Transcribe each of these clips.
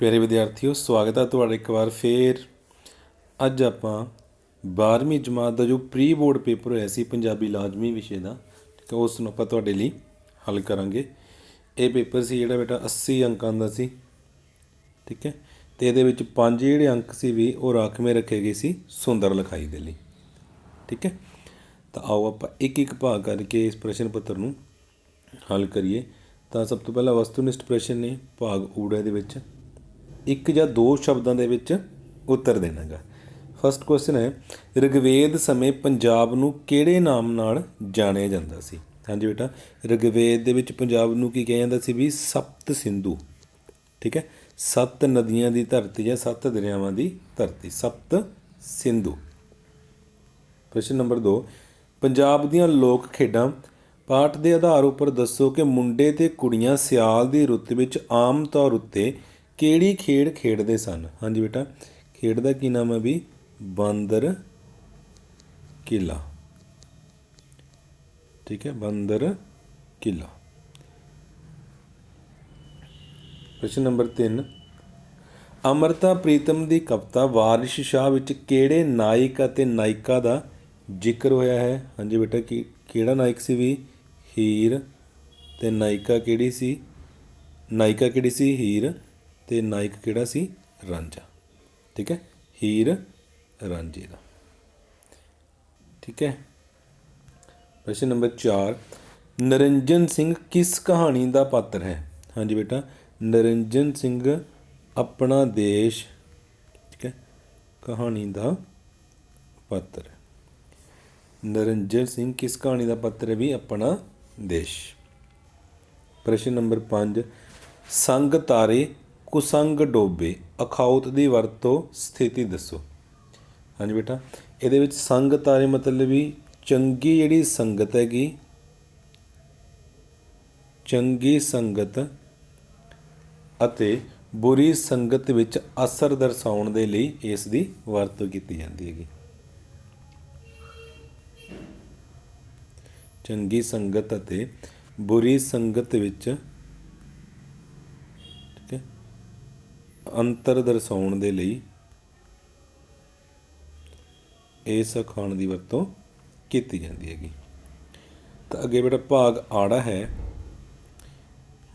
ਪਿਆਰੇ ਵਿਦਿਆਰਥੀਓ, ਸਵਾਗਤ ਹੈ ਤੁਹਾਡਾ ਇੱਕ ਵਾਰ ਫੇਰ। ਅੱਜ ਆਪਾਂ 12ਵੀਂ ਜਮਾਤ ਦਾ ਜੋ ਪ੍ਰੀ ਬੋਰਡ ਪੇਪਰ ਹੋਇਆ ਸੀ ਪੰਜਾਬੀ ਲਾਜ਼ਮੀ ਵਿਸ਼ੇ ਦਾ, ਠੀਕ ਹੈ ਉਸ ਨੂੰ ਆਪਾਂ ਤੁਹਾਡੇ ਲਈ ਹੱਲ ਕਰਾਂਗੇ। ਇਹ ਪੇਪਰ ਸੀ ਜਿਹੜਾ ਬੇਟਾ 80 ਅੰਕਾਂ ਦਾ ਸੀ, ਠੀਕ ਹੈ? ਤੇ ਇਹਦੇ ਵਿੱਚ ਪੰਜ ਜਿਹੜੇ ਅੰਕ ਸੀ ਵੀ ਉਹ ਰਾਖਵੇਂ ਰੱਖੇ ਗਏ ਸੀ ਸੁੰਦਰ ਲਿਖਾਈ ਦੇ ਲਈ, ਠੀਕ ਹੈ? ਤਾਂ ਆਓ ਆਪਾਂ ਇੱਕ ਇੱਕ ਭਾਗ ਕਰਕੇ ਇਸ ਪ੍ਰਸ਼ਨ ਪੱਤਰ ਨੂੰ ਹੱਲ ਕਰੀਏ। ਤਾਂ ਸਭ ਤੋਂ ਪਹਿਲਾਂ ਵਸਤੂਨਿਸ਼ਟ ਪ੍ਰਸ਼ਨ ਨੇ, ਭਾਗ ਊੜਾ ਦੇ ਵਿੱਚ। ਇੱਕ ਜਾਂ ਦੋ ਸ਼ਬਦਾਂ ਦੇ ਵਿੱਚ ਉੱਤਰ ਦੇਣਾਗਾ। ਫਸਟ ਕੁਐਸਚਨ ਹੈ ਰਿਗਵੇਦ ਸਮੇਂ ਪੰਜਾਬ ਨੂੰ ਕਿਹੜੇ ਨਾਮ ਨਾਲ ਜਾਣਿਆ ਜਾਂਦਾ ਸੀ? ਹਾਂਜੀ ਬੇਟਾ ਰਿਗਵੇਦ ਦੇ ਵਿੱਚ ਪੰਜਾਬ ਨੂੰ ਕੀ ਕਿਹਾ ਜਾਂਦਾ ਸੀ ਵੀ ਸਪਤ ਸਿੰਧੂ। ਠੀਕ ਹੈ? ਸੱਤ ਨਦੀਆਂ ਦੀ ਧਰਤੀ ਜਾਂ ਸੱਤ ਦਰਿਆਵਾਂ ਦੀ ਧਰਤੀ, ਸਪਤ ਸਿੰਧੂ। ਪ੍ਰਸ਼ਨ ਨੰਬਰ 2 ਪੰਜਾਬ ਦੀਆਂ ਲੋਕ ਖੇਡਾਂ ਪਾਠ ਦੇ ਆਧਾਰ ਉੱਪਰ ਦੱਸੋ ਕਿ ਮੁੰਡੇ ਤੇ ਕੁੜੀਆਂ ਸਿਆਲ ਦੀ ਰੁੱਤ ਵਿੱਚ ਆਮ ਤੌਰ ਉੱਤੇ ਕਿਹੜੀ ਖੇਡ ਖੇਡਦੇ ਸਨ? ਹਾਂਜੀ ਬੇਟਾ, ਖੇਡ ਦਾ ਕੀ ਨਾਮ ਹੈ ਵੀ? ਬਾਂਦਰ ਕਿਲਾ। ਠੀਕ ਹੈ, ਬਾਂਦਰ ਕਿਲਾ। ਪ੍ਰਸ਼ਨ ਨੰਬਰ 3 ਅਮਰਤਾ ਪ੍ਰੀਤਮ ਦੀ ਕਵਿਤਾ ਵਾਰਿਸ਼ ਸ਼ਾਹ ਵਿੱਚ ਕਿਹੜੇ ਨਾਇਕ ਅਤੇ ਨਾਇਕਾ ਦਾ ਜ਼ਿਕਰ ਹੋਇਆ ਹੈ? ਹਾਂਜੀ ਬੇਟਾ, ਕੀ, ਕਿਹੜਾ ਨਾਇਕ ਸੀ ਵੀ? ਹੀਰ। ਤੇ ਨਾਇਕਾ ਕਿਹੜੀ ਸੀ? ਨਾਇਕਾ ਕਿਹੜੀ ਸੀ? ਹੀਰ। ਤੇ ਨਾਇਕ ਕਿਹੜਾ ਸੀ? ਰਾਂਝਾ। ਠੀਕ ਹੈ? ਹੀਰ ਰਾਂਝੇ ਦਾ। ਠੀਕ ਹੈ? ਪ੍ਰਸ਼ਨ ਨੰਬਰ 4 ਨਰਿੰਜਨ ਸਿੰਘ ਕਿਸ ਕਹਾਣੀ ਦਾ ਪਾਤਰ ਹੈ? ਹਾਂਜੀ ਬੇਟਾ, ਨਰਿੰਜਨ ਸਿੰਘ ਆਪਣਾ ਦੇਸ਼, ਠੀਕ ਹੈ? ਕਹਾਣੀ ਦਾ ਪਾਤਰ ਹੈ। ਨਰਿੰਜਨ ਸਿੰਘ ਕਿਸ ਕਹਾਣੀ ਦਾ ਪਾਤਰ ਹੈ ਵੀ ਆਪਣਾ ਦੇਸ਼? ਪ੍ਰਸ਼ਨ ਨੰਬਰ 5 ਸੰਗ ਤਾਰੇ ਕੁਸੰਗ ਡੋਬੇ, ਅਖਾਉਤ ਦੀ ਵਰਤੋਂ, ਸਥਿਤੀ ਦੱਸੋ। ਹਾਂਜੀ ਬੇਟਾ, ਇਹਦੇ ਵਿੱਚ ਸੰਗ ਤਾਰੇ ਮਤਲਬ ਵੀ ਚੰਗੀ ਜਿਹੜੀ ਸੰਗਤ ਹੈਗੀ, ਚੰਗੀ ਸੰਗਤ ਅਤੇ ਬੁਰੀ ਸੰਗਤ ਵਿੱਚ ਅਸਰ ਦਰਸਾਉਣ ਦੇ ਲਈ ਇਸ ਦੀ ਵਰਤੋਂ ਕੀਤੀ ਜਾਂਦੀ ਹੈਗੀ। ਚੰਗੀ ਸੰਗਤ ਅਤੇ ਬੁਰੀ ਸੰਗਤ ਵਿੱਚ ਠੀਕ ਹੈ ਅੰਤਰ ਦਰਸਾਉਣ ਦੇ ਲਈ ਇਸ ਅਖਾਣ ਦੀ ਵਰਤੋਂ ਕੀਤੀ ਜਾਂਦੀ ਹੈਗੀ। ਤਾਂ ਅੱਗੇ ਬੇਟਾ ਭਾਗ ਆੜਾ ਹੈ।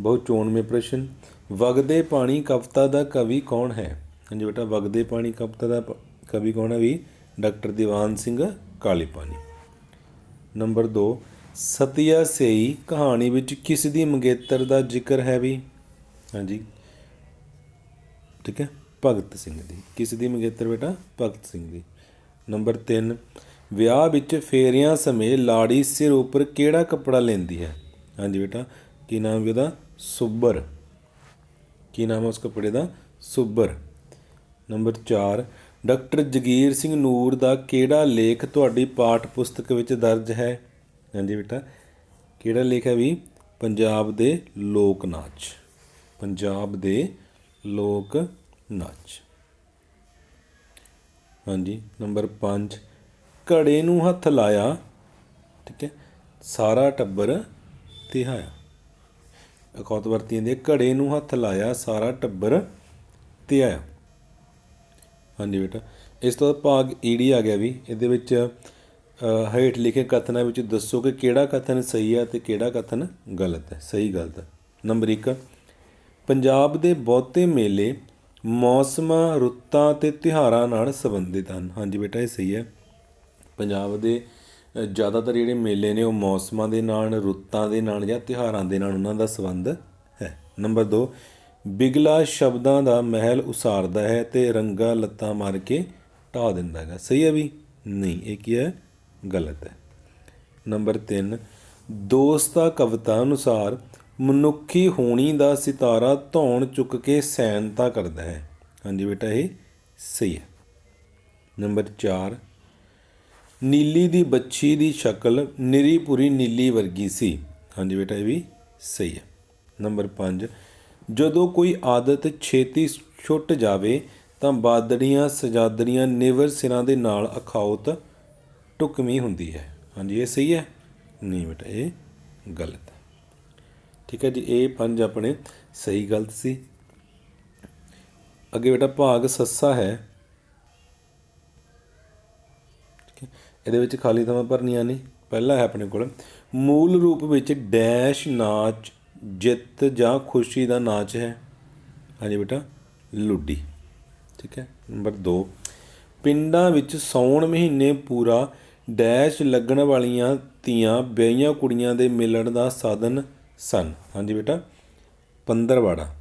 ਬਹੁਤ ਚੋਣਵੇਂ ਪ੍ਰਸ਼ਨ। ਵਗਦੇ ਪਾਣੀ ਕਵਿਤਾ ਦਾ ਕਵੀ ਕੌਣ ਹੈ? ਹਾਂਜੀ ਬੇਟਾ, ਵਗਦੇ ਪਾਣੀ ਕਵਿਤਾ ਦਾ ਪ- ਕਵੀ ਕੌਣ ਹੈ ਵੀ? ਡਾਕਟਰ ਦੀਵਾਨ ਸਿੰਘ ਕਾਲੀ ਪਾਣੀ ਨੰਬਰ 2 ਸਤਿਆ ਸੇਈ ਕਹਾਣੀ ਵਿੱਚ ਕਿਸ ਦੀ ਮੰਗੇਤਰ ਦਾ ਜ਼ਿਕਰ ਹੈ ਵੀ? ਹਾਂਜੀ। ਠੀਕ ਹੈ? ਭਗਤ ਸਿੰਘ ਦੀ। ਕਿਸ ਦੀ ਮੰਗੇਤਰ ਬੇਟਾ? ਭਗਤ ਸਿੰਘ ਦੀ। ਨੰਬਰ 3 ਵਿਆਹ ਵਿੱਚ ਫੇਰਿਆਂ ਸਮੇਂ ਲਾੜੀ ਸਿਰ ਉੱਪਰ ਕਿਹੜਾ ਕੱਪੜਾ ਲੈਂਦੀ ਹੈ? ਹਾਂਜੀ ਬੇਟਾ, ਕੀ ਨਾਮ ਹੈ ਉਹਦਾ? ਸੁੱਬਰ ਕੀ ਨਾਮ ਹੈ ਉਸ ਕੱਪੜੇ ਦਾ? ਸੁੱਬਰ ਨੰਬਰ 4 ਡਾਕਟਰ ਜਗੀਰ ਸਿੰਘ ਨੂਰ ਦਾ ਕਿਹੜਾ ਲੇਖ ਤੁਹਾਡੀ ਪਾਠ ਪੁਸਤਕ ਵਿੱਚ ਦਰਜ ਹੈ? ਹਾਂਜੀ ਬੇਟਾ, ਕਿਹੜਾ ਲੇਖ ਹੈ ਵੀ? ਪੰਜਾਬ ਦੇ ਲੋਕ ਨਾਚ। ਪੰਜਾਬ ਦੇ ਲੋਕ ਨਾਚ। ਹਾਂਜੀ, ਨੰਬਰ 5 ਘੜੇ ਨੂੰ ਹੱਥ ਲਾਇਆ, ਠੀਕ ਹੈ, ਸਾਰਾ ਟੱਬਰ ਤਿਹਾਇਆ। ਅਖੌਤ ਵਰਤੀ ਜਾਂਦੀ ਹੈ, ਘੜੇ ਨੂੰ ਹੱਥ ਲਾਇਆ, ਸਾਰਾ ਟੱਬਰ ਤਿਹਾਇਆ। ਹਾਂਜੀ ਬੇਟਾ, ਇਸ ਤੋਂ ਬਾਅਦ ਭਾਗ ਈੜੀ ਆ ਗਿਆ ਵੀ, ਇਹਦੇ ਵਿੱਚ ਹੇਠ ਲਿਖੇ ਕਥਨਾਂ ਵਿੱਚ ਦੱਸੋ ਕਿ ਕਿਹੜਾ ਕਥਨ ਸਹੀ ਹੈ ਤੇ ਕਿਹੜਾ ਕਥਨ ਗਲਤ ਹੈ। ਸਹੀ ਗਲਤ ਨੰਬਰ 1 ਪੰਜਾਬ ਦੇ ਬਹੁਤੇ ਮੇਲੇ ਮੌਸਮਾਂ, ਰੁੱਤਾਂ ਅਤੇ ਤਿਉਹਾਰਾਂ ਨਾਲ ਸੰਬੰਧਿਤ ਹਨ। ਹਾਂਜੀ ਬੇਟਾ, ਇਹ ਸਹੀ ਹੈ। ਪੰਜਾਬ ਦੇ ਜ਼ਿਆਦਾਤਰ ਜਿਹੜੇ ਮੇਲੇ ਨੇ, ਉਹ ਮੌਸਮਾਂ ਦੇ ਨਾਲ, ਰੁੱਤਾਂ ਦੇ ਨਾਲ ਜਾਂ ਤਿਉਹਾਰਾਂ ਦੇ ਨਾਲ ਉਹਨਾਂ ਦਾ ਸੰਬੰਧ ਹੈ। ਨੰਬਰ 2 ਬਿਗਲਾ ਸ਼ਬਦਾਂ ਦਾ ਮਹਿਲ ਉਸਾਰਦਾ ਹੈ ਤੇ ਰੰਗਾ ਲੱਤਾਂ ਮਾਰ ਕੇ ਢਾ ਦਿੰਦਾ ਹੈਗਾ। ਸਹੀ ਹੈ ਵੀ? ਨਹੀਂ, ਇਹ ਕੀ ਹੈ? ਗਲਤ ਹੈ। ਨੰਬਰ 3 ਦੋਸਤਾ ਕਵਿਤਾ ਅਨੁਸਾਰ ਮਨੁੱਖੀ ਹੋਣੀ ਦਾ ਸਿਤਾਰਾ ਧੌਣ ਚੁੱਕ ਕੇ ਸੈਨਤਾ ਕਰਦਾ ਹੈ। ਹਾਂਜੀ ਬੇਟਾ, ਇਹ ਸਹੀ ਹੈ। ਨੰਬਰ 4 ਨੀਲੀ ਦੀ ਬੱਚੀ ਦੀ ਸ਼ਕਲ ਨਿਰੀਪੁਰੀ ਨੀਲੀ ਵਰਗੀ ਸੀ। ਹਾਂਜੀ ਬੇਟਾ, ਇਹ ਵੀ ਸਹੀ ਹੈ। ਨੰਬਰ 5 ਜਦੋਂ ਕੋਈ ਆਦਤ ਛੇਤੀ ਛੁੱਟ ਜਾਵੇ ਤਾਂ ਬਾਦੜੀਆਂ ਸਜਾਦੜੀਆਂ ਨਿਵਰ ਸਿਰਾਂ ਦੇ ਨਾਲ ਅਖਾਉਤ ਟੁਕਮੀ ਹੁੰਦੀ ਹੈ। ਹਾਂਜੀ, ਇਹ ਸਹੀ ਹੈ? ਨਹੀਂ ਬੇਟਾ, ਇਹ ਗਲਤ ਠੀਕ ਹੈ ਜੀ, ਇਹ ਪੰਜ ਆਪਣੇ ਸਹੀ ਗਲਤ ਸੀ। ਅੱਗੇ ਬੇਟਾ ਭਾਗ ਸੱਸਾ ਹੈ। ਠੀਕ ਹੈ, ਇਹਦੇ ਵਿੱਚ ਖਾਲੀ ਥਾਵਾਂ ਭਰਨੀਆਂ ਨੇ। ਪਹਿਲਾ ਹੈ ਆਪਣੇ ਕੋਲ, ਮੂਲ ਰੂਪ ਵਿੱਚ ਡੈਸ਼ ਨਾਚ, ਜਿੱਤ ਜਾਂ ਖੁਸ਼ੀ ਦਾ ਨਾਚ ਹੈ। ਹਾਂਜੀ ਬੇਟਾ, ਲੁੱਡੀ। ਠੀਕ ਹੈ, ਨੰਬਰ 2 ਪਿੰਡਾਂ ਵਿੱਚ ਸੌਣ ਮਹੀਨੇ ਪੂਰਾ ਡੈਸ਼ ਲੱਗਣ ਵਾਲੀਆਂ ਧੀਆਂ, ਵਿਆਹੀਆਂ ਕੁੜੀਆਂ ਦੇ ਮਿਲਣ ਦਾ ਸਾਧਨ ਸਨ। ਹਾਂਜੀ ਬੇਟਾ, ਪੰਦਰਵਾੜਾ।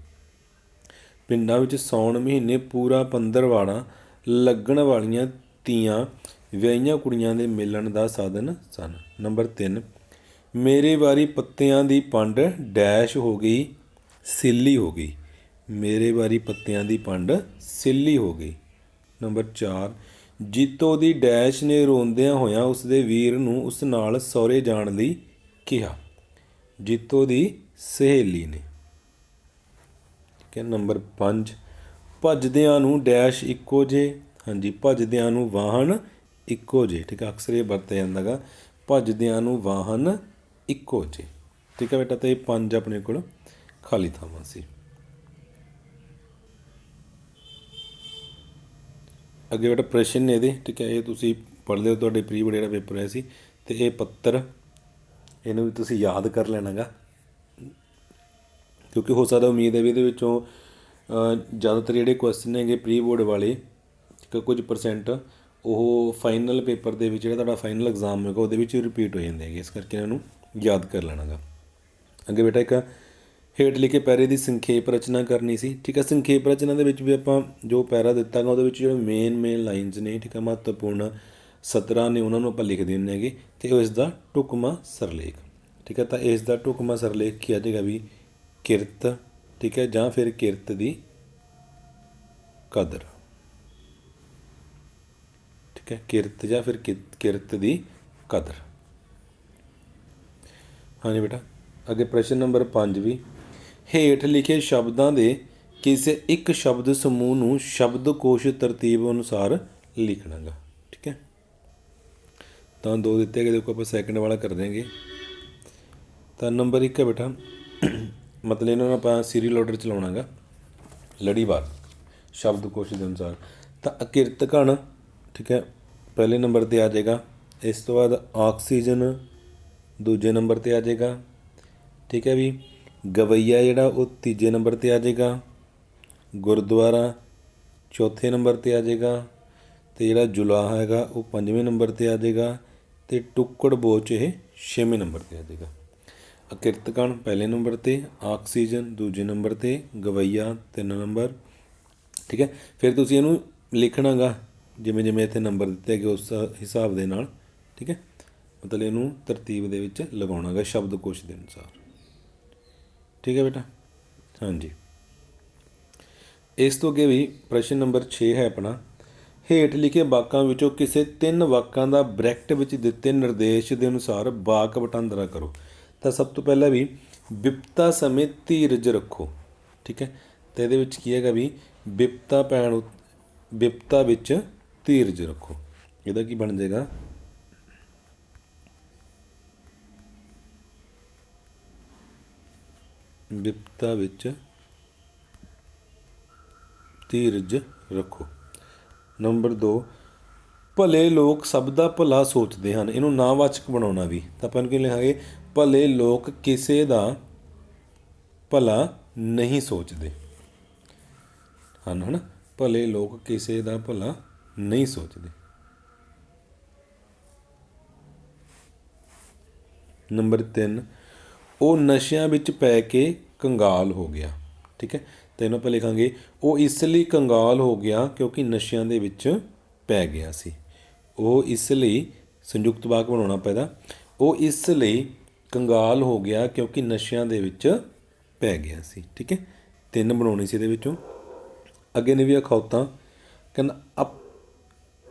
ਪਿੰਡਾਂ ਵਿੱਚ ਸੌਣ ਮਹੀਨੇ ਪੂਰਾ ਪੰਦਰਵਾੜਾ ਲੱਗਣ ਵਾਲੀਆਂ ਤੀਆਂ ਵਿਆਹੀਆਂ ਕੁੜੀਆਂ ਦੇ ਮਿਲਣ ਦਾ ਸਾਧਨ ਸਨ। ਨੰਬਰ 3 ਮੇਰੇ ਵਾਰੀ ਪੱਤਿਆਂ ਦੀ ਪੰਡ ਡੈਸ਼ ਹੋ ਗਈ, ਸਿੱਲੀ ਹੋ ਗਈ। ਮੇਰੇ ਵਾਰੀ ਪੱਤਿਆਂ ਦੀ ਪੰਡ ਸਿੱਲੀ ਹੋ ਗਈ। ਨੰਬਰ 4 ਜੀਤੋ ਦੀ ਡੈਸ਼ ਨੇ ਰੋਂਦਿਆਂ ਹੋਇਆਂ ਉਸਦੇ ਵੀਰ ਨੂੰ ਉਸ ਨਾਲ ਸਹੁਰੇ ਜਾਣ ਲਈ ਕਿਹਾ। ਜੀਤੋ ਦੀ ਸਹੇਲੀ ਨੇ। ਠੀਕ ਹੈ ਨੰਬਰ 5 ਭੱਜਦਿਆਂ ਨੂੰ ਡੈਸ਼ ਇੱਕੋ ਜੇ। ਹਾਂਜੀ, ਭੱਜਦਿਆਂ ਨੂੰ ਵਾਹਨ ਇੱਕੋ ਜੇ। ਠੀਕ ਹੈ ਅਕਸਰ ਇਹ ਵਰਤਿਆ ਜਾਂਦਾਗਾ। ਭੱਜਦਿਆਂ ਨੂੰ ਵਾਹਨ ਇੱਕੋ ਜੇ। ਠੀਕ ਹੈ ਬੇਟਾ, ਤੇ ਇਹ ਪੰਜ ਆਪਣੇ ਕੋਲ ਖਾਲੀ ਥਾਵਾਂ ਸੀ। ਅੱਗੇ ਬੇਟਾ ਪ੍ਰਸ਼ਨ ਨੇ ਇਹਦੇ। ਠੀਕ ਹੈ ਇਹ ਤੁਸੀਂ ਪੜ੍ਹਦੇ ਹੋ ਤੁਹਾਡੇ ਪ੍ਰੀ ਬੋਰਡ ਜਿਹੜਾ ਪੇਪਰ ਹੋਇਆ ਸੀ। ਤੇ ਇਹ ਪੱਤਰ ਇਹਨੂੰ ਵੀ ਤੁਸੀਂ ਯਾਦ ਕਰ ਲੈਣਾਗਾ। ਕਿਉਂਕਿ ਹੋ ਸਕਦਾ ਉਮੀਦ ਹੈ ਵੀ ਇਹਦੇ ਵਿੱਚੋਂ ਜ਼ਿਆਦਾਤਰ ਜਿਹੜੇ ਕੁਐਸਚਨ ਹੈਗੇ ਪ੍ਰੀ ਬੋਰਡ ਵਾਲੇ ਕਿ ਕੁਝ ਪਰਸੈਂਟ ਉਹ ਫਾਈਨਲ ਪੇਪਰ ਦੇ ਵਿੱਚ ਜਿਹੜਾ ਤੁਹਾਡਾ ਫਾਈਨਲ ਐਗਜ਼ਾਮ ਹੋਏਗਾ ਉਹਦੇ ਵਿੱਚ ਰਿਪੀਟ ਹੋ ਜਾਂਦੇ ਹੈਗੇ। ਇਸ ਕਰਕੇ ਇਹਨਾਂ ਨੂੰ ਯਾਦ ਕਰ ਲੈਣਾਗਾ। ਅੱਗੇ ਬੇਟਾ ਇੱਕ ਹੇਠ ਲਿਖੇ ਪੈਰੇ ਦੀ ਸੰਖੇਪ ਰਚਨਾ ਕਰਨੀ ਸੀ। ਠੀਕ ਹੈ, ਸੰਖੇਪ ਰਚਨਾ ਦੇ ਵਿੱਚ ਵੀ ਆਪਾਂ ਜੋ ਪੈਰਾ ਦਿੱਤਾ ਗਾ ਉਹਦੇ ਵਿੱਚ ਜਿਹੜੇ ਮੇਨ ਮੇਨ ਲਾਈਨਸ ਨੇ, ਠੀਕ ਹੈ, ਮਹੱਤਵਪੂਰਨ ਸਤਰਾਂ ਨੇ ਉਹਨਾਂ ਨੂੰ ਆਪਾਂ ਲਿਖ ਦਿੰਦੇ ਹੈਗੇ ਤੇ ਉਹ ਇਸ ਦਾ ਟੁਕਮਾ ਸਰਲੇਖ। ਠੀਕ ਹੈ, ਤਾਂ ਇਸ ਦਾ ਟੁਕਮਾ ਸਰਲੇਖ ਕੀ ਆ ਜਾਏਗਾ ਵੀ ਕਿਰਤ, ਠੀਕ ਹੈ, ਜਾਂ ਫਿਰ ਕਿਰਤ ਦੀ ਕਦਰ। ਠੀਕ ਹੈ, ਕਿਰਤ ਜਾਂ ਫਿਰ ਕਿਤ- ਕਿਰਤ ਦੀ ਕਦਰ। ਹਾਂਜੀ ਬੇਟਾ, ਅੱਗੇ ਪ੍ਰਸ਼ਨ ਨੰਬਰ 5 ਵੀ। ਹੇਠ ਲਿਖੇ ਸ਼ਬਦਾਂ ਦੇ ਕਿਸੇ ਇੱਕ ਸ਼ਬਦ ਸਮੂਹ ਨੂੰ ਸ਼ਬਦਕੋਸ਼ ਤਰਤੀਬ ਅਨੁਸਾਰ ਲਿਖਣਾਗਾ। ਠੀਕ ਤਾਂ ਦੋ ਦਿੱਤੇ ਹੈਗੇ ਦੇਖੋ ਆਪਾਂ ਸੈਕਿੰਡ ਵਾਲਾ ਕਰ ਦਿਆਂਗੇ। ਤਾਂ ਨੰਬਰ 1 ਹੈ ਬੇਟਾ, ਮਤਲਬ ਇਹਨਾਂ ਨੂੰ ਆਪਾਂ ਸੀਰੀਅਲ ਆਰਡਰ ਚਲਾਉਣਾਗਾ ਲੜੀਵਾਰ ਸ਼ਬਦ ਸ਼ਬਦਕੋਸ਼ ਦੇ ਅਨੁਸਾਰ। ਤਾਂ ਅਕਿਰਤ ਘਣ, ਠੀਕ ਹੈ, ਪਹਿਲੇ ਨੰਬਰ ਤੇ ਆ ਜਾਏਗਾ, ਇਸ ਤੋਂ ਬਾਅਦ ਆਕਸੀਜਨ ਦੂਜੇ ਨੰਬਰ ਤੇ ਆ ਜਾਏਗਾ, ਠੀਕ ਹੈ ਵੀ, ਗਵਈਆ ਜਿਹੜਾ ਉਹ ਤੀਜੇ ਨੰਬਰ ਤੇ ਆ ਜਾਏਗਾ, ਗੁਰਦੁਆਰਾ ਚੌਥੇ ਨੰਬਰ ਤੇ ਆ ਜਾਏਗਾ, ਤੇ ਜਿਹੜਾ ਜੁਲਾਹਾ ਹੈਗਾ ਉਹ ਪੰਜਵੇਂ ਨੰਬਰ ਤੇ ਆ ਜਾਏਗਾ ਤੇ ਟੁੱਕੜ ਬੋਚ ਇਹ ਛੇਵੇਂ ਨੰਬਰ ਤੇ ਆ ਜਾਏਗਾ ਅਕਿਰਤਕਣ ਪਹਿਲੇ ਨੰਬਰ ਤੇ, ਆਕਸੀਜਨ ਦੂਜੇ ਨੰਬਰ ਤੇ, ਗਵਈਆ ਤਿੰਨ ਨੰਬਰ। ਠੀਕ ਹੈ? ਫਿਰ ਤੁਸੀਂ ਇਹਨੂੰ ਲਿਖਣਾਗਾ, ਜਿਵੇਂ ਜਿਵੇਂ ਇੱਥੇ ਨੰਬਰ ਦਿੱਤੇ ਗਏ ਉਸ ਹਿਸਾਬ ਦੇ ਨਾਲ। ਠੀਕ ਹੈ? ਮਤਲਬ ਇਹਨੂੰ ਤਰਤੀਬ ਦੇ ਵਿੱਚ ਲਗਾਉਣਾਗਾ ਸ਼ਬਦਕੋਸ਼ ਦੇ ਅਨੁਸਾਰ। ਠੀਕ ਹੈ ਬੇਟਾ? ਹਾਂਜੀ। ਇਸ ਤੋਂ ਅੱਗੇ ਵੀ ਪ੍ਰਸ਼ਨ ਨੰਬਰ 6 ਹੈ ਆਪਣਾ। ਹੇਠ ਲਿਖੇ ਵਾਕਾਂ ਵਿੱਚੋਂ ਕਿਸੇ ਤਿੰਨ ਵਾਕਾਂ ਦਾ ਬ੍ਰੈਕਟ ਵਿੱਚ ਦਿੱਤੇ ਨਿਰਦੇਸ਼ ਦੇ ਅਨੁਸਾਰ ਵਾਕ ਵਟਾਂਦਰਾ ਕਰੋ। ਤਾਂ ਸਭ ਤੋਂ ਪਹਿਲਾਂ ਵੀ ਵਿਪਤਾ ਸਮੇਂ ਧੀਰਜ ਰੱਖੋ। ਠੀਕ ਹੈ? ਤੇ ਇਹਦੇ ਵਿੱਚ ਕੀ ਹੈਗਾ ਵੀ ਵਿਪਤਾ ਪੈਣ ਉ- ਵਿਪਤਾ ਵਿੱਚ ਧੀਰਜ ਰੱਖੋ। ਇਹਦਾ ਕੀ ਬਣ ਜਾਏਗਾ? ਵਿਪਤਾ ਵਿੱਚ ਧੀਰਜ ਰੱਖੋ। ਨੰਬਰ 2 ਭਲੇ ਲੋਕ ਸਭ ਦਾ ਭਲਾ ਸੋਚਦੇ ਹਨ। ਇਹਨੂੰ ਨਾਵਾਚਕ ਬਣਾਉਣਾ ਵੀ। ਤਾਂ ਆਪਾਂ ਇਹਨੂੰ ਕੀ ਲਿਖਾਂਗੇ? ਭਲੇ ਲੋਕ ਕਿਸੇ ਦਾ ਭਲਾ ਨਹੀਂ ਸੋਚਦੇ। ਹਨ, ਹਨਾ। ਭਲੇ ਲੋਕ ਕਿਸੇ ਦਾ ਭਲਾ ਨਹੀਂ ਸੋਚਦੇ। ਨੰਬਰ 3 ਉਹ ਨਸ਼ਿਆਂ ਵਿੱਚ ਪੈ ਕੇ ਕੰਗਾਲ ਹੋ ਗਿਆ। ਠੀਕ ਹੈ? ਤੇ ਇਹਨੂੰ ਆਪਾਂ ਲਿਖਾਂਗੇ, ਉਹ ਇਸ ਲਈ ਕੰਗਾਲ ਹੋ ਗਿਆ ਕਿਉਂਕਿ ਨਸ਼ਿਆਂ ਦੇ ਵਿੱਚ ਪੈ ਗਿਆ ਸੀ। ਉਹ ਇਸ ਲਈ ਸੰਯੁਕਤ ਵਾਕ ਬਣਾਉਣਾ ਪੈਦਾ ਉਹ ਇਸ ਲਈ ਕੰਗਾਲ ਹੋ ਗਿਆ ਕਿਉਂਕਿ ਨਸ਼ਿਆਂ ਦੇ ਵਿੱਚ ਪੈ ਗਿਆ ਸੀ। ਠੀਕ ਹੈ? ਤਿੰਨ ਬਣਾਉਣੀ ਸੀ ਇਹਦੇ ਵਿੱਚੋਂ। ਅੱਗੇ ਨੇ ਵੀ ਅਖੌਤਾਂ ਕਹਿੰਦਾ ਅਪ,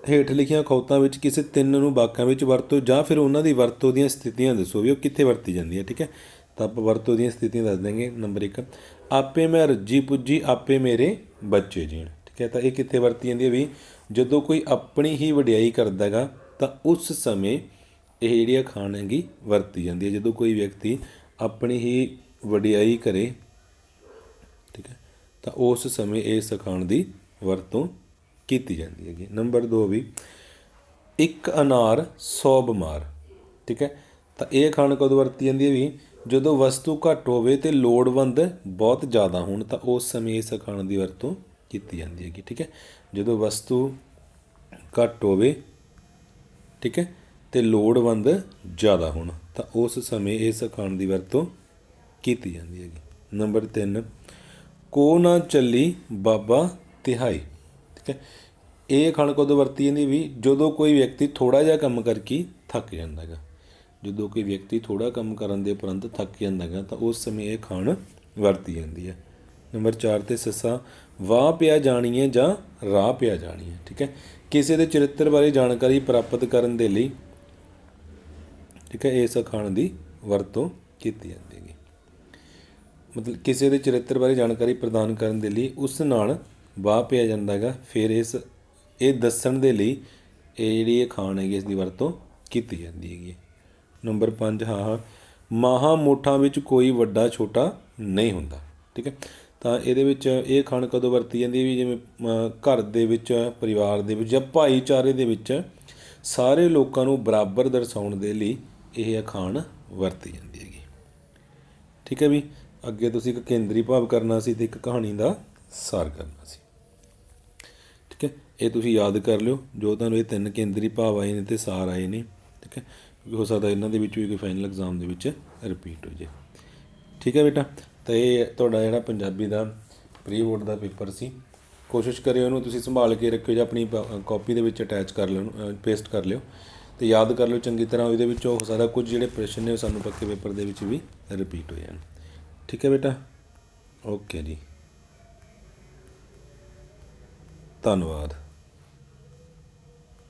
ਹੇਠ ਲਿਖੀਆਂ ਅਖੌਤਾਂ ਵਿੱਚ ਕਿਸੇ ਤਿੰਨ ਨੂੰ ਵਾਕਾਂ ਵਿੱਚ ਵਰਤੋ ਜਾਂ ਫਿਰ ਉਹਨਾਂ ਦੀ ਵਰਤੋਂ ਦੀਆਂ ਸਥਿਤੀਆਂ ਦੱਸੋ ਵੀ ਉਹ ਕਿੱਥੇ ਵਰਤੀ ਜਾਂਦੀ ਹੈ ਠੀਕ ਹੈ? ਤਾਂ ਆਪਾਂ ਵਰਤੋਂ ਦੀਆਂ ਸਥਿਤੀਆਂ ਦੱਸ ਦਾਂਗੇ ਨੰਬਰ 1 ਆਪੇ ਮੈਂ ਰੱਜੀ ਪੁੱਜੀ, ਆਪੇ ਮੇਰੇ ਬੱਚੇ ਜੀਣ। ਠੀਕ ਹੈ, ਤਾਂ ਇਹ ਕਿੱਥੇ ਵਰਤੀ ਜਾਂਦੀ ਹੈ ਵੀ ਜਦੋਂ ਕੋਈ ਆਪਣੀ ਹੀ ਵਡਿਆਈ ਕਰਦਾ ਹੈਗਾ, ਤਾਂ ਉਸ ਸਮੇਂ ਇਹ ਜਿਹੜੀ ਅਖਾਣ ਹੈਗੀ ਵਰਤੀ ਜਾਂਦੀ ਹੈ। ਜਦੋਂ ਕੋਈ ਵਿਅਕਤੀ ਆਪਣੀ ਹੀ ਵਡਿਆਈ ਕਰੇ, ਠੀਕ ਹੈ, ਤਾਂ ਉਸ ਸਮੇਂ ਇਸ ਅਖਾਣ ਦੀ ਵਰਤੋਂ ਕੀਤੀ ਜਾਂਦੀ ਹੈਗੀ। ਨੰਬਰ 2 ਵੀ, ਇੱਕ ਅਨਾਰ 100 ਬਿਮਾਰ। ਠੀਕ ਹੈ, ਤਾਂ ਇਹ ਅਖਾਣ ਕਦੋਂ ਵਰਤੀ ਜਾਂਦੀ ਹੈ ਵੀ ਜਦੋਂ ਵਸਤੂ ਘੱਟ ਹੋਵੇ ਤੇ ਲੋੜਵੰਦ ਬਹੁਤ ਜ਼ਿਆਦਾ ਹੋਣ, ਤਾਂ ਉਸ ਸਮੇਂ ਇਸ ਅਖਾਣ ਦੀ ਵਰਤੋਂ ਕੀਤੀ ਜਾਂਦੀ ਹੈਗੀ, ਠੀਕ ਹੈ? ਜਦੋਂ ਵਸਤੂ ਘੱਟ ਹੋਵੇ, ਠੀਕ ਹੈ, ਤੇ ਲੋੜਵੰਦ ਜ਼ਿਆਦਾ ਹੋਣ, ਤਾਂ ਉਸ ਸਮੇਂ ਇਸ ਅਖਾਣ ਦੀ ਵਰਤੋਂ ਕੀਤੀ ਜਾਂਦੀ ਹੈਗੀ। ਨੰਬਰ 3 ਕੋ ਨਾ ਚੱਲੀ ਬਾਬਾ ਤਿਹਾਈ, ਠੀਕ ਹੈ? ਇਹ ਅਖਾਣ ਕਦੋਂ ਵਰਤੀ ਜਾਂਦੀ ਵੀ ਜਦੋਂ ਕੋਈ ਵਿਅਕਤੀ ਥੋੜਾ ਜਿਹਾ ਕੰਮ ਕਰਕੇ ਥੱਕ ਜਾਂਦਾ ਹੈਗਾ ਜਦੋਂ ਕੋਈ ਵਿਅਕਤੀ ਥੋੜਾ ਕੰਮ ਕਰਨ ਦੇ ਉਪਰੰਤ ਥੱਕ ਜਾਂਦਾ ਹੈਗਾ, ਤਾਂ ਉਸ ਸਮੇਂ ਇਹ ਖਾਣ ਵਰਤੀ ਜਾਂਦੀ ਹੈ। ਨੰਬਰ 4 ਤੇ ਸੱਸਾ, ਵਾਹ ਪਿਆ ਜਾਣੀ ਹੈ ਜਾਂ ਰਾਹ ਪਿਆ ਜਾਣੀ ਹੈ, ਠੀਕ ਹੈ? ਕਿਸੇ ਦੇ ਚਰਿੱਤਰ ਬਾਰੇ ਜਾਣਕਾਰੀ ਪ੍ਰਾਪਤ ਕਰਨ ਦੇ ਲਈ, ਠੀਕ ਹੈ ਇਸ ਅਖਾਣ ਦੀ ਵਰਤੋਂ ਕੀਤੀ ਜਾਂਦੀ ਹੈਗੀ। ਮਤਲਬ ਕਿਸੇ ਦੇ ਚਰਿੱਤਰ ਬਾਰੇ ਜਾਣਕਾਰੀ ਪ੍ਰਦਾਨ ਕਰਨ ਦੇ ਲਈ ਉਸ ਨਾਲ ਵਾਹ ਪਿਆ ਜਾਂਦਾ ਹੈਗਾ, ਫਿਰ ਇਸ, ਇਹ ਦੱਸਣ ਦੇ ਲਈ ਇਹ ਜਿਹੜੀ ਇਹ ਖਾਣ ਹੈਗੀ, ਇਸ ਦੀ ਵਰਤੋਂ ਕੀਤੀ ਜਾਂਦੀ ਹੈਗੀ ਨੰਬਰ 5 ਹਾਂ ਮਹਾ ਮੋਠਾਂ ਵਿੱਚ ਕੋਈ ਵੱਡਾ ਛੋਟਾ ਨਹੀਂ ਹੁੰਦਾ, ਠੀਕ ਹੈ? ਤਾਂ ਇਹਦੇ ਵਿੱਚ ਇਹ ਖਾਣ ਕਦੋਂ ਵਰਤੀ ਜਾਂਦੀ ਹੈ ਵੀ ਜਿਵੇਂ ਘਰ ਦੇ ਵਿੱਚ, ਪਰਿਵਾਰ ਦੇ ਵਿੱਚ ਜਾਂ ਭਾਈਚਾਰੇ ਦੇ ਵਿੱਚ ਸਾਰੇ ਲੋਕਾਂ ਨੂੰ ਬਰਾਬਰ ਦਰਸਾਉਣ ਦੇ ਲਈ ਇਹ ਅਖਾਣ ਵਰਤੀ ਜਾਂਦੀ ਹੈਗੀ। ਠੀਕ ਹੈ ਵੀ ਅੱਗੇ ਤੁਸੀਂ ਇੱਕ ਕੇਂਦਰੀ ਭਾਵ ਕਰਨਾ ਸੀ ਤੇ ਇੱਕ ਕਹਾਣੀ ਦਾ ਸਾਰ ਕਰਨਾ ਸੀ। ਠੀਕ ਹੈ? ਇਹ ਤੁਸੀਂ ਯਾਦ ਕਰ ਲਿਓ, ਜੋ ਤੁਹਾਨੂੰ ਇਹ ਤਿੰਨ ਕੇਂਦਰੀ ਭਾਵ ਆਏ ਨੇ ਤੇ ਸਾਰ ਆਏ ਨੇ, ਠੀਕ ਹੈ? ਹੋ ਸਕਦਾ ਇਹਨਾਂ ਦੇ ਵਿੱਚ ਵੀ ਕੋਈ ਫਾਈਨਲ ਐਗਜ਼ਾਮ ਦੇ ਵਿੱਚ ਰਿਪੀਟ ਹੋ ਜੇ। ਠੀਕ ਹੈ ਬੇਟਾ? ਤਾਂ ਇਹ ਤੁਹਾਡਾ ਜਿਹੜਾ ਪੰਜਾਬੀ ਦਾ ਪ੍ਰੀ ਬੋਰਡ ਦਾ ਪੇਪਰ ਸੀ, ਕੋਸ਼ਿਸ਼ ਕਰਿਓ ਇਹਨੂੰ ਤੁਸੀਂ ਸੰਭਾਲ ਕੇ ਰੱਖਿਓ ਜਾਂ ਆਪਣੀ ਕਾਪੀ ਦੇ ਵਿੱਚ ਅਟੈਚ ਕਰ ਲਿਓ ਪੇਸਟ ਕਰ ਲਿਓ ਤੇ ਯਾਦ ਕਰ ਲਿਓ ਚੰਗੀ ਤਰ੍ਹਾਂ ਉਹਦੇ ਵਿੱਚੋਂ ਹੋ ਸਕਦਾ ਕੁਝ ਜਿਹੜੇ ਪ੍ਰਸ਼ਨ ਨੇ ਉਹ ਸਾਨੂੰ ਪੱਕੇ ਪੇਪਰ ਦੇ ਵਿੱਚ ਵੀ ਰਿਪੀਟ ਹੋ ਜਾਣ। ਠੀਕ ਹੈ ਬੇਟਾ? ਓਕੇ ਜੀ। ਧੰਨਵਾਦ।